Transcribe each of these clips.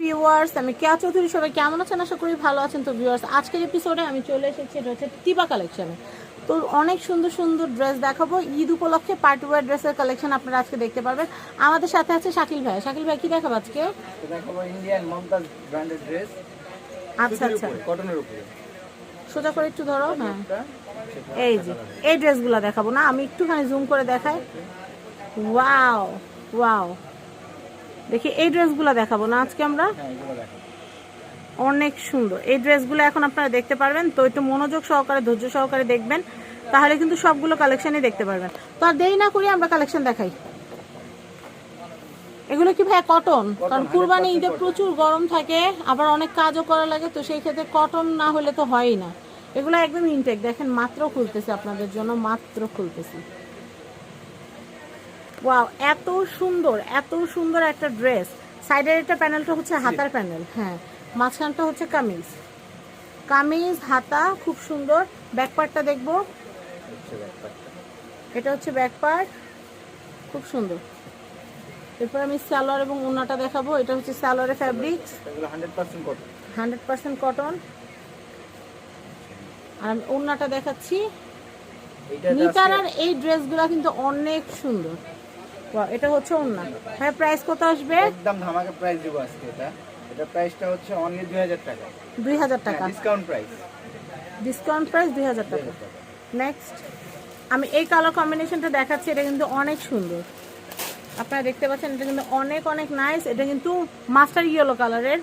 Viewers আমি কেয়া চৌধুরী সবাই কেমন আছেন? আশা করি ভালো আছেন। তো ভিউয়ার্স আজকের এপিসোডে আমি চলে এসেছি এটা হচ্ছে টিবা কালেকশনে তো অনেক সুন্দর সুন্দর ড্রেস দেখাবো। ঈদ উপলক্ষে পার্টি ওয়ার ড্রেসের কালেকশন আপনারা আজকে দেখতে পারবেন। আমাদের সাথে আছে শাকিল ভাই। শাকিল ভাই কি দেখাবো আজকে? দেখাবো ইন্ডিয়ান মমতাজ ব্র্যান্ডের ড্রেস আচ্ছা আচ্ছা। কটনের উপরে। সোজা করে একটু ধরো হ্যাঁ। এই যে এই ড্রেসগুলো দেখাবো না আমি একটুখানি জুম করে দেখাই। ওয়াও ওয়াও দেখি এই ড্রেসগুলো দেখাবো না আজকে আমরা হ্যাঁ অনেক সুন্দর। এই ড্রেসগুলো এখন আপনারা দেখতে পারবেন তো একটু মনোযোগ সহকারে ধৈর্য সহকারে দেখবেন তাহলে কিন্তু সবগুলো কালেকশনই দেখতে পারবেন। তো আর দেরি না করি আমরা কালেকশন দেখাই। এগুলো কি ভাই কটন কারণ কুরবানি ঈদে প্রচুর গরম থাকে আবার অনেক কাজও করা লাগে তো সেই ক্ষেত্রে কটন না হলে তো হয়ই না। এগুলো একদম ইনটেক দেখেন মাত্র খুলতেছে আপনাদের জন্য মাত্র খুলতেছি। ওয়াও এত সুন্দর এত সুন্দর একটা ড্রেস সাইডের একটা প্যানেলটা হচ্ছে হাতার প্যানেল হ্যাঁ। মাঝখানটা হচ্ছে কামিজ। কামিজ হাতা খুব সুন্দর। ব্যাক পার্টটা দেখব। এটা হচ্ছে ব্যাক পার্ট খুব সুন্দর। এরপর আমি সালোয়ার এবং ওনাটা দেখাবো। এটা হচ্ছে সালোয়ারের ফ্যাব্রিক্স এগুলো হান্ড্রেড পার্সেন্ট কটন আর আমি ওনাটা দেখাচ্ছি। নিতারার এই ড্রেসগুলো কিন্তু অনেক সুন্দর। এটা হচ্ছে ওন্না হ্যাঁ প্রাইস কত আসবে? একদম ধামাকা প্রাইস দিব আজকে এটা। এটা প্রাইসটা হচ্ছে অনলি দুই হাজার টাকা। দুই হাজার টাকা। ডিসকাউন্ট প্রাইস ডিসকাউন্ট প্রাইস দুই হাজার টাকা। নেক্সট আমি এই কালার কম্বিনেশনটা দেখাচ্ছি এটা কিন্তু অনেক সুন্দর। আপনারা দেখতে পাচ্ছেন এটা কিন্তু অনেক অনেক নাইস এটা কিন্তু মাস্টার ইয়েলো কালারের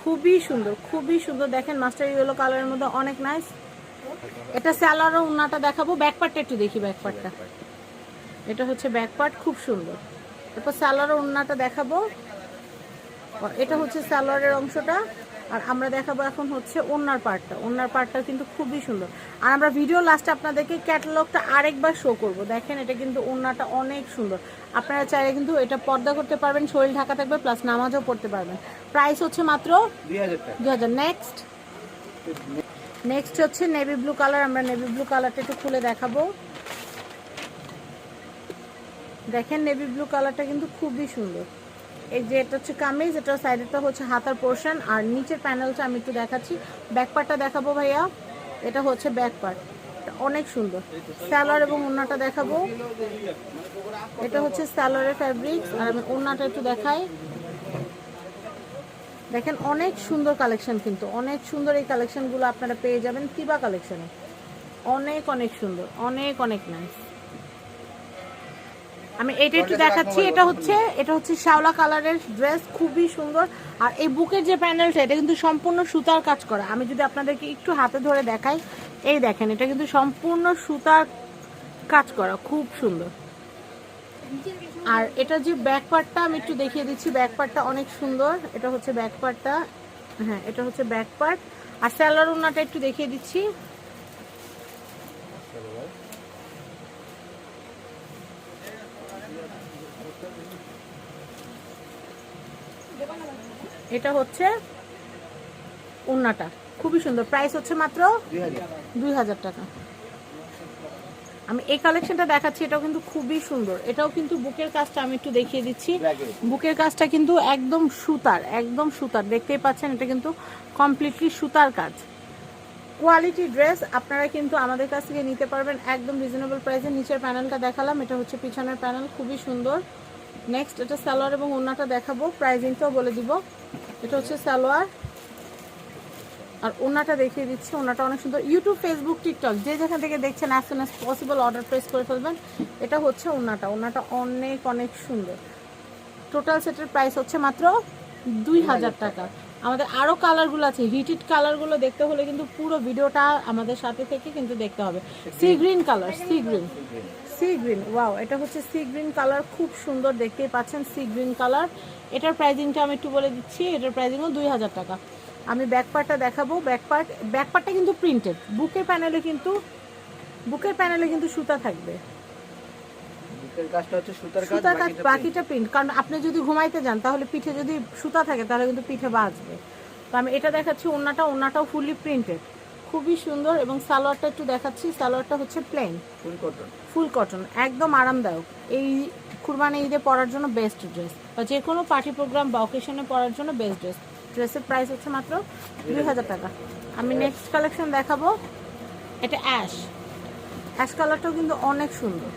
খুবই সুন্দর খুবই সুন্দর। দেখেন মাস্টার ইয়েলো কালারের মধ্যে অনেক নাইস এটা স্যালারও উন্নাটা দেখাবো। ব্যাক পার্টটা একটু দেখি ব্যাক পার্টটা এটা হচ্ছে ব্যাক পার্ট খুব সুন্দর। এরপর সালোয়ারের উন্নাটা দেখাবো। এটা হচ্ছে সালোয়ারের অংশটা আর আমরা দেখাবো এখন হচ্ছে ওনার পার্টটা ওনার পার্টটা কিন্তু খুবই সুন্দর। আর আমরা ভিডিও লাস্টে আপনাদেরকে ক্যাটালগটা আরেকবার শো করব। দেখেন এটা কিন্তু ওনাটা অনেক সুন্দর। আপনারা চাইলে কিন্তু এটা পর্দা করতে পারবেন শরীর ঢাকা থাকবে প্লাস নামাজও পড়তে পারবেন। প্রাইস হচ্ছে মাত্র দুই হাজার দু হাজার। নেক্সট নেক্সট হচ্ছে নেভি ব্লু কালার আমরা নেভি ব্লু কালারটা একটু খুলে দেখাবো। দেখেন নেভি ব্লু কালারটা কিন্তু খুবই সুন্দর। এই যে এটা হচ্ছে কামিজ, এটা সাইডেরটা হচ্ছে হাতার পোর্শন আর নিচের প্যানেলটা আমি একটু দেখাচ্ছি। ব্যাক পার্টটা দেখাবো ভাইয়া। এটা হচ্ছে ব্যাক পার্ট অনেক সুন্দর। স্যালোয়ার এবং ওড়নাটা দেখাবো। এটা হচ্ছে স্যালোয়ারের ফ্যাব্রিক্স আর আমি ওড়নাটা একটু দেখাই। দেখেন অনেক সুন্দর কালেকশন কিন্তু। অনেক সুন্দর এই কালেকশনগুলো আপনারা পেয়ে যাবেন কিবা কালেকশনে অনেক অনেক সুন্দর। অনেক অনেক নাইস আমি এটা একটু দেখাচ্ছি এটা হচ্ছে এটা হচ্ছে শ্যাওলা কালারের ড্রেস খুবই সুন্দর। আর এই বুকের যে প্যানেলটা এটা কিন্তু সম্পূর্ণ সুতার কাজ করা। আমি যদি আপনাদেরকে একটু হাতে ধরে দেখাই এই দেখেন এটা কিন্তু সম্পূর্ণ সুতার কাজ করা খুব সুন্দর। আর এটা যে ব্যাক পার্টটা আমি একটু দেখিয়ে দিচ্ছি ব্যাক পার্টটা অনেক সুন্দর। এটা হচ্ছে ব্যাক পার্টটা হ্যাঁ এটা হচ্ছে ব্যাক পার্ট। আর স্যালার ওনাটা একটু দেখিয়ে দিচ্ছি। এটা হচ্ছে ওন্নাটা খুবই সুন্দর। প্রাইস হচ্ছে মাত্র দুই হাজার টাকা। আমি এই কালেকশনটা দেখাচ্ছি এটাও কিন্তু খুবই সুন্দর। এটাও কিন্তু বুকের কাজটা আমি একটু দেখিয়ে দিচ্ছি। বুকের কাজটা কিন্তু একদম সুতার একদম সুতার। দেখতেই পাচ্ছেন এটা কিন্তু কমপ্লিটলি সুতার কাজ। কোয়ালিটি ড্রেস আপনারা কিন্তু আমাদের কাছ থেকে নিতে পারবেন একদম রিজনেবল প্রাইসে নিচের প্যানেলটা দেখালাম এটা হচ্ছে পিছনের প্যানেল খুবই সুন্দর। নেক্সট এটা সালোয়ার এবং ওনাটা দেখাবো। প্রাইজিংটাও বলে দিব। এটা হচ্ছে সালোয়ার। আর ওনাটা দেখিয়ে দিচ্ছি। ওনাটা অনেক সুন্দর। ইউটিউব ফেসবুক টিকটক যে যেখান থেকে দেখছেন as soon as possible order press করে ফেলবেন। এটা হচ্ছে ওনাটা ওনাটা অনেক অনেক সুন্দর। টোটাল সেটের প্রাইস হচ্ছে মাত্র দুই হাজার টাকা। আমাদের আরও কালারগুলো আছে। হিটেড কালারগুলো দেখতে হলে কিন্তু পুরো ভিডিওটা আমাদের সাথে থেকে কিন্তু দেখতে হবে। Sea green colour sea green sea green wow এটা হচ্ছে সি গ্রিন কালার খুব সুন্দর দেখতেই পাচ্ছেন সি গ্রিন কালার। এটার প্রাইজিংটা আমি একটু বলে দিচ্ছি এটার প্রাইজিংও দুই হাজার টাকা। আমি ব্যাক পার্টটা দেখাবো ব্যাক পার্ট ব্যাক পার্টটা কিন্তু প্রিন্টেড বুকের প্যানেলে কিন্তু বুকের প্যানেলে কিন্তু সুতা থাকবে। সুতার কাজ বাকিটা বাকিটা প্রিন্ট কারণ আপনি যদি ঘুমাইতে যান তাহলে পিঠে যদি সুতা থাকে তাহলে কিন্তু পিঠে বাজবে। তো আমি এটা দেখাচ্ছি ওনাটা ওনাটাও ফুললি প্রিন্টেড খুবই সুন্দর এবং সালোয়ারটা একটু দেখাচ্ছি। সালোয়ারটা হচ্ছে plain full cotton full cotton একদম আরামদায়ক। এই কুরবানি ঈদে পরার জন্য বেস্ট ড্রেস বা যে কোনো পার্টি প্রোগ্রাম বা অকেশনে পরার জন্য বেস্ট ড্রেস ড্রেসের প্রাইস হচ্ছে মাত্র দুই হাজার টাকা। আমি নেক্সট কালেকশন দেখাবো। এটা অ্যাশ অ্যাশ কালারটাও কিন্তু অনেক সুন্দর।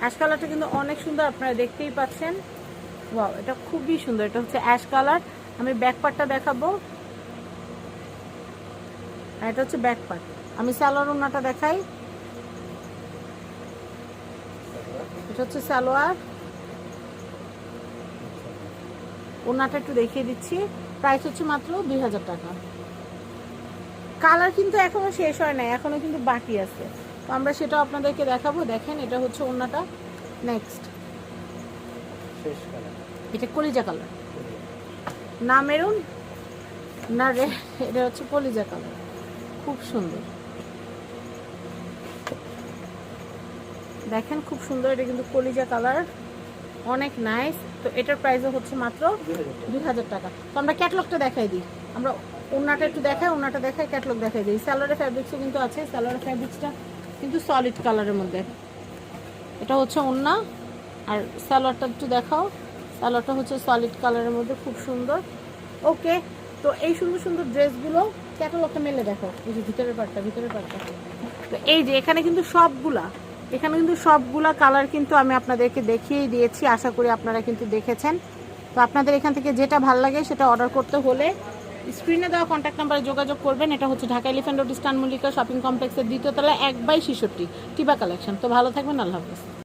অ্যাশ কালারটা কিন্তু অনেক সুন্দর আপনারা দেখতেই পাচ্ছেন। ওয়াও এটা খুবই সুন্দর। এটা হচ্ছে অ্যাশ কালার আমি ব্যাক পার্টটা দেখাবো। আর এটা হচ্ছে ব্যাক পার্ট আমি সালোয়ার ওনাটা দেখাই। এটা হচ্ছে সালোয়ার। ওনাটা একটু দেখিয়ে দিচ্ছি। প্রাইস হচ্ছে মাত্র দুই হাজার টাকা। কালার কিন্তু এখনও শেষ হয় নাই এখনও কিন্তু বাকি আছে। তো আমরা সেটাও আপনাদেরকে দেখাবো। দেখেন এটা হচ্ছে ওনাটা নেক্সট শেষ কালার এটা কলিজা কালার না মেরুন না রে এটা হচ্ছে কলিজা কালার খুব সুন্দর। দেখেন খুব সুন্দর, এটা কিন্তু কলিজা কালার, অনেক নাইস তো এটার প্রাইসও হচ্ছে মাত্র দুই হাজার টাকা। তো আমরা ক্যাটলগটা দেখাই দিই। আমরা ওনাটা একটু দেখাই ওনাটা দেখাই ক্যাটলগ দেখাই দিই। স্যালোয়ারের ফ্যাব্রিক্সও কিন্তু আছে স্যালোয়ারের ফ্যাব্রিক্সটা কিন্তু সলিড কালারের মধ্যে। এটা হচ্ছে ওন্না আর স্যালোয়ারটা একটু দেখাও। স্যালোয়ারটা হচ্ছে সলিড কালারের মধ্যে, খুব সুন্দর। ওকে তো এই সুন্দর সুন্দর ড্রেসগুলো ক্যাটালগটা মেলে দেখো, এই যে ভিতরের পার্টটা ভিতরের পার্টটা তো এই যে এখানে কিন্তু সবগুলা, এখানে কিন্তু সবগুলা কালার কিন্তু আমি আপনাদেরকে দেখিয়েই দিয়েছি, আশা করি আপনারা কিন্তু দেখেছেন। তো আপনাদের এখান থেকে যেটা ভালো লাগে সেটা অর্ডার করতে হলে স্ক্রিনে দেওয়া কন্ট্যাক্ট নাম্বারে যোগাযোগ করবেন। এটা হচ্ছে Dhaka elephant road Eastern Mallika shopping কমপ্লেক্সের দ্বিতীয় তলা এক বাই ছেষট্টি টিবা কালেকশন তো ভালো থাকবেন, আল্লাহ হাফেজ।